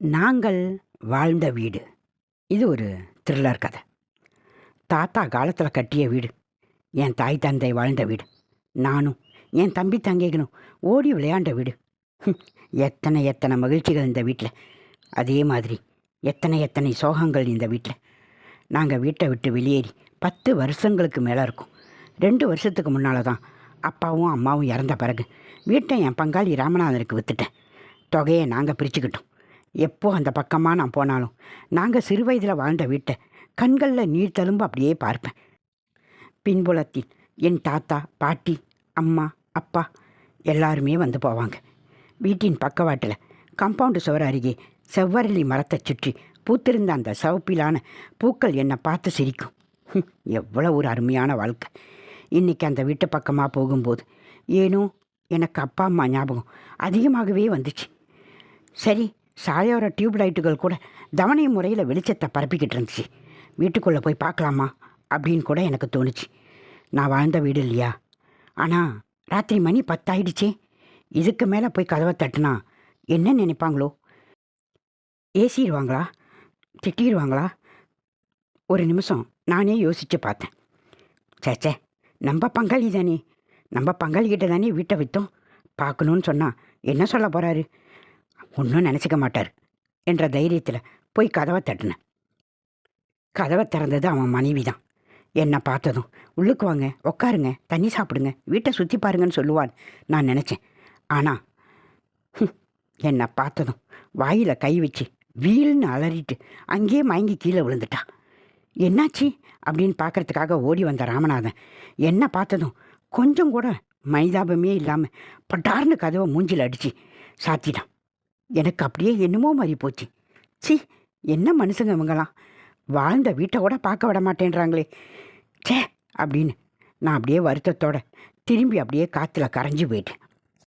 நாங்கள் வாழ்ந்த வீடு. இது ஒரு த்ரில்லர் கதை. தாத்தா காலத்தில் கட்டிய வீடு. என் தாய் தந்தை வாழ்ந்த வீடு. நானும் என் தம்பி தங்கைகளும் ஓடி விளையாண்ட வீடு. எத்தனை எத்தனை மகிழ்ச்சிகள் இந்த வீட்டில் அதே மாதிரி எத்தனை எத்தனை சோகங்கள் இந்த வீட்டில் நாங்கள் வீட்டை விட்டு வெளியேறி பத்து வருஷங்களுக்கு மேலே இருக்கும். ரெண்டு வருஷத்துக்கு முன்னால் தான் அப்பாவும் அம்மாவும் இறந்த பிறகு வீட்டை என் பங்காளி ராமநாதனுக்கு விற்றுட்டேன் தொகையை நாங்கள் பிரிச்சுக்கிட்டோம். எப்போ அந்த பக்கமாக நான் போனாலும். நாங்கள் சிறு வயதில் வாழ்ந்த வீட்டை. கண்களில் நீர் தழும்பு அப்படியே பார்ப்பேன். பின்புலத்தில் என் தாத்தா பாட்டி அம்மா அப்பா எல்லாருமே வந்து போவாங்க. வீட்டின் பக்கவாட்டில் கம்பவுண்டு சுவர் அருகே செவ்வரளி மரத்தை சுற்றி பூத்திருந்த அந்த சவப்பிலான பூக்கள் என்னை பார்த்து சிரிக்கும். எவ்வளோ ஒரு அருமையான வாழ்க்கை. இன்றைக்கி அந்த வீட்டு பக்கமாக போகும்போது ஏனோ எனக்கு அப்பா அம்மா ஞாபகம் அதிகமாகவே வந்துச்சு. சரி சாலையோர டியூப் லைட்டுகள் கூட தவணை முறையில் வெளிச்சத்தை பரப்பிக்கிட்டு இருந்துச்சு. வீட்டுக்குள்ளே போய் பார்க்கலாமா? அப்படின்னு கூட எனக்கு தோணுச்சு. நான் வாழ்ந்த வீடு இல்லையா? ஆனால் ராத்திரி மணி பத்தாயிடுச்சே. இதுக்கு மேலே போய் கதவை தட்டுனா என்ன நினைப்பாங்களோ? ஏசிடுவாங்களா? திட்டிடுவாங்களா? ஒரு நிமிஷம் நானே யோசித்து பார்த்தேன். சேச்சே நம்ம பங்காளி தானே நம்ம பங்காளிக்கிட்ட தானே வீட்டை விற்றோம் பார்க்கணுன்னு சொன்னால் என்ன சொல்ல போகிறாரு ஒன்றும் நினச்சிக்க மாட்டார் என்ற தைரியத்தில் போய் கதவை தட்டினேன் கதவை திறந்தது அவன் மனைவி தான் என்னை பார்த்ததும் உள்ளுக்கு வாங்க உட்காருங்க தண்ணி சாப்பிடுங்க வீட்டை சுற்றி பாருங்கன்னு சொல்லுவான் நான் நினச்சேன். ஆனால் என்னை பார்த்ததும் வாயில் கை வச்சு வீல்னு அலறிட்டு அங்கேயே மயங்கி கீழே விழுந்துட்டா. என்னாச்சு? அப்படின்னு பார்க்கறதுக்காக ஓடி வந்த ராமநாதன். என்னை பார்த்ததும் கொஞ்சம் கூட மைதாபமே இல்லாமல் பட்டார்னு கதவை மூஞ்சில் அடித்து சாத்திட்டான். எனக்கு அப்படியே என்னமோ மாதிரி போச்சு. சி என்ன மனுஷங்க இவங்களாம்? வாழ்ந்த வீட்டை கூட பார்க்க விட மாட்டேன்றாங்களே. ச்சே அப்படின்னு நான் அப்படியே வருத்தத்தோட திரும்பி அப்படியே காற்றுல கரைஞ்சி போயிட்டேன்.